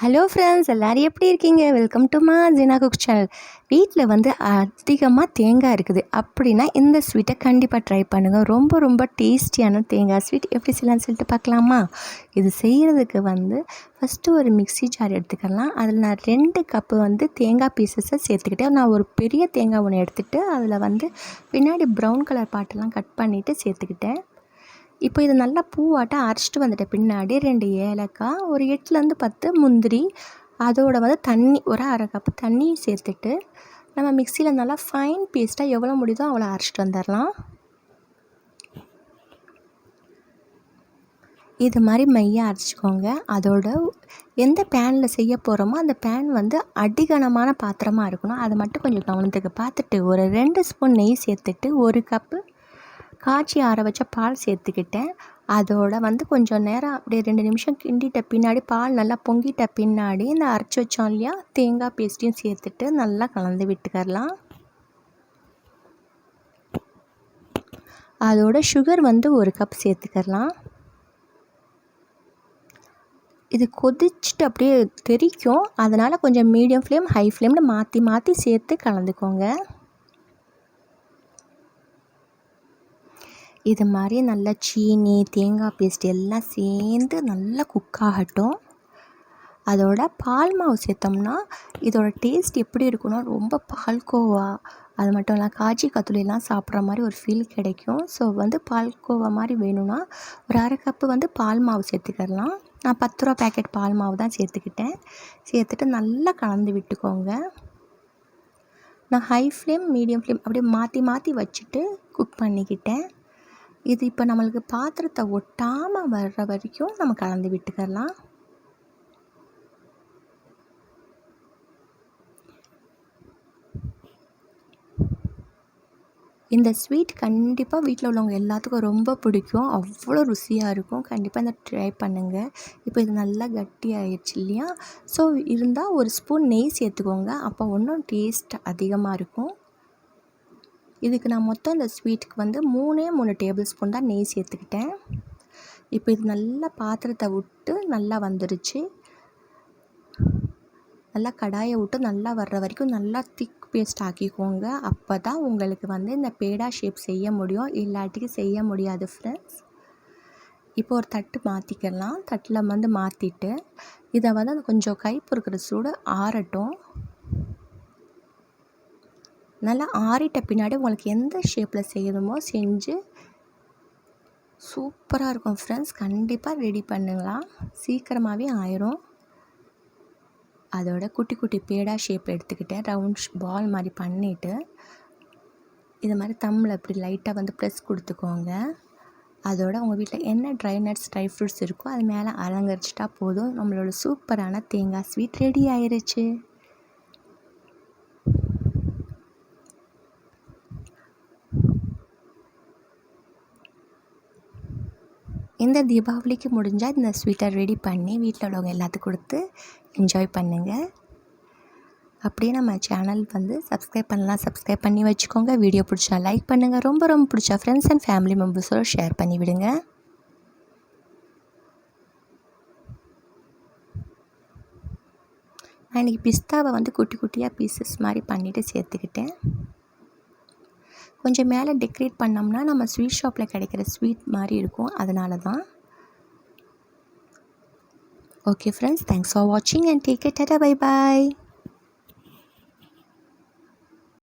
Hello friends எல்லோரும் எப்படி இருக்கீங்க? வெல்கம் டு மா ஜினா குக் சேனல் வீட்டில் வந்து அதிகமாக தேங்காய் இருக்குது. அப்படின்னா இந்த ஸ்வீட்டை கண்டிப்பாக ட்ரை பண்ணுங்கள் ரொம்ப ரொம்ப டேஸ்டியான தேங்காய் ஸ்வீட் எப்படி செய்யலாம்னு சொல்லிட்டு பார்க்கலாமா? இது செய்கிறதுக்கு வந்து ஃபஸ்ட்டு ஒரு மிக்சி ஜார் எடுத்துக்கலாம். அதில் நான் ரெண்டு கப்பு வந்து தேங்காய் பீசஸை சேர்த்துக்கிட்டேன். நான் ஒரு பெரிய தேங்காய் ஒன்று எடுத்துகிட்டு அதில் வந்து பின்னாடி ப்ரௌன் கலர் பாட்டெல்லாம் கட் பண்ணிவிட்டு சேர்த்துக்கிட்டேன். இப்போ இது நல்லா பூவாட்டம் அரைச்சிட்டு வந்துட்ட பின்னாடி ரெண்டு ஏலக்காய் ஒரு எட்டுலேருந்து பத்து முந்திரி அதோட வந்து தண்ணி ஒரு அரை கப்பு தண்ணி சேர்த்துட்டு நம்ம மிக்சியில் நல்லா ஃபைன் பேஸ்ட்டாக எவ்வளோ முடியுதோ அவ்வளோ அரைச்சிட்டு வந்துடலாம். இது மாதிரி மையாக அரைச்சிக்கோங்க. அதோட எந்த பேனில் செய்ய போகிறோமோ அந்த பேன் வந்து அடிகனமான பாத்திரமாக இருக்கணும். அதை மட்டும் கொஞ்சம் கவனத்துக்கு பார்த்துட்டு ஒரு ரெண்டு ஸ்பூன் நெய் சேர்த்துட்டு ஒரு கப்பு காய்ச்சி ஆற வச்ச பால் சேர்த்துக்கிட்டேன். அதோட வந்து கொஞ்சம் நேரம் அப்படியே ரெண்டு நிமிஷம் கிண்டிட்ட பின்னாடி பால் நல்லா பொங்கிட்ட பின்னாடி இந்த அரைச்சி வச்சோம் இல்லையா தேங்காய் பேஸ்ட்டையும் சேர்த்துட்டு நல்லா கலந்து விட்டுக்கரலாம் அதோட சுகர் வந்து ஒரு கப் சேர்த்துக்கரலாம் இது கொதிச்சுட்டு அப்படியே தெரிக்கும். அதனால் கொஞ்சம் மீடியம் ஃப்ளேம் ஹை ஃப்ளேம்னு மாற்றி மாற்றி சேர்த்து கலந்துக்கோங்க. இது மாதிரி நல்லா சீனி தேங்காய் பேஸ்ட் எல்லாம் சேர்ந்து நல்லா குக் ஆகட்டும். அதோட பால் மாவு சேர்த்தோம்னா இதோட டேஸ்ட் எப்படி இருக்குன்னா ரொம்ப பால்கோவா அது மட்டும் இல்லை காஜி கத்துலிலாம் சாப்பிட்ற மாதிரி ஒரு ஃபீல் கிடைக்கும். ஸோ வந்து பால்கோவா மாதிரி வேணும்னா ஒரு அரை கப்பு வந்து பால் மாவு சேர்த்துக்கிடலாம் நான் பத்து ரூபா பேக்கெட் பால் மாவு தான் சேர்த்துக்கிட்டேன். சேர்த்துட்டு நல்லா கலந்து விட்டுக்கோங்க. நான் ஹை ஃப்ளேம் மீடியம் ஃப்ளேம் அப்படியே மாற்றி மாற்றி வச்சுட்டு குக் பண்ணிக்கிட்டேன். இது இப்போ நம்மளுக்கு பாத்திரத்தை ஒட்டாமல் வர்ற வரைக்கும் நம்ம கலந்து விட்டுக்கலாம். இந்த ஸ்வீட் கண்டிப்பாக வீட்டில் உள்ளவங்க எல்லாத்துக்கும் ரொம்ப பிடிக்கும். அவ்வளோ ருசியாக இருக்கும். கண்டிப்பாக இந்த ட்ரை பண்ணுங்கள் இப்போ இது நல்லா கட்டி ஆயிடுச்சு இல்லையா? ஸோ இருந்தால் ஒரு ஸ்பூன் நெய் சேர்த்துக்கோங்க. அப்போ இன்னும் டேஸ்ட் அதிகமாக இருக்கும். இதுக்கு நான் மொத்தம் இந்த ஸ்வீட்டுக்கு வந்து மூணே மூணு டேபிள் ஸ்பூன் தான் நெய் சேர்த்துக்கிட்டேன். இப்போ இது நல்லா பாத்திரத்தை விட்டு நல்லா வந்துருச்சு. நல்லா கடாயை விட்டு நல்லா வர்ற வரைக்கும் நல்லா திக் பேஸ்ட் ஆக்கிக்கோங்க. அப்போ தான் உங்களுக்கு வந்து இந்த பேடா ஷேப் செய்ய முடியும். இல்லாட்டிக்கு செய்ய முடியாது ஃப்ரெண்ட்ஸ் இப்போ ஒரு தட்டு மாற்றிக்கலாம் தட்டில் வந்து மாற்றிட்டு இதை வந்து கொஞ்சம் கை பொறுக்கிற சூடு ஆறட்டும். நல்லா ஆறிட்ட பின்னாடி உங்களுக்கு எந்த ஷேப்பில் செய்யணுமோ செஞ்சு சூப்பராக இருக்கும் ஃப்ரெண்ட்ஸ் கண்டிப்பாக ரெடி பண்ணுங்களா? சீக்கிரமாகவே ஆயிரும். அதோட குட்டி குட்டி பேடா ஷேப் எடுத்துக்கிட்டேன். ரவுண்ட் பால் மாதிரி பண்ணிவிட்டு இது மாதிரி தம்மில் இப்படி லைட்டாக வந்து ப்ரெஸ் கொடுத்துக்கோங்க. அதோட உங்கள் வீட்டில் என்ன ட்ரை நட்ஸ் ட்ரை ஃப்ரூட்ஸ் இருக்கோ அது மேலே அலங்கரிச்சிட்டா போதும். நம்மளோட சூப்பரான தேங்காய் ஸ்வீட் ரெடி ஆயிடுச்சு இந்த தீபாவளிக்கு முடிஞ்சால் இந்த ஸ்வீட்டை ரெடி பண்ணி வீட்டில் உள்ளவங்க எல்லாத்துக்கும் கொடுத்து என்ஜாய் பண்ணுங்கள் அப்படியே நம்ம சேனல் வந்து சப்ஸ்கிரைப் பண்ணலாம். சப்ஸ்கிரைப் பண்ணி வச்சுக்கோங்க. வீடியோ பிடிச்சா லைக் பண்ணுங்கள் ரொம்ப ரொம்ப பிடிச்சா ஃப்ரெண்ட்ஸ் அண்ட் ஃபேமிலி மெம்பர்ஸோட ஷேர் பண்ணி விடுங்க. நான் இன்றைக்கி பிஸ்தாவை வந்து குட்டி குட்டியாக பீசஸ் மாதிரி பண்ணிவிட்டு சேர்த்துக்கிட்டேன். கொஞ்சம் மேலே டெக்கரேட் பண்ணோம்னா நம்ம ஸ்வீட் ஷாப்பில் கிடைக்கிற ஸ்வீட் மாதிரி இருக்கும். அதனால தான். ஓகே ஃப்ரெண்ட்ஸ் தேங்க்ஸ் ஃபார் வாட்சிங் and take it tata bye bye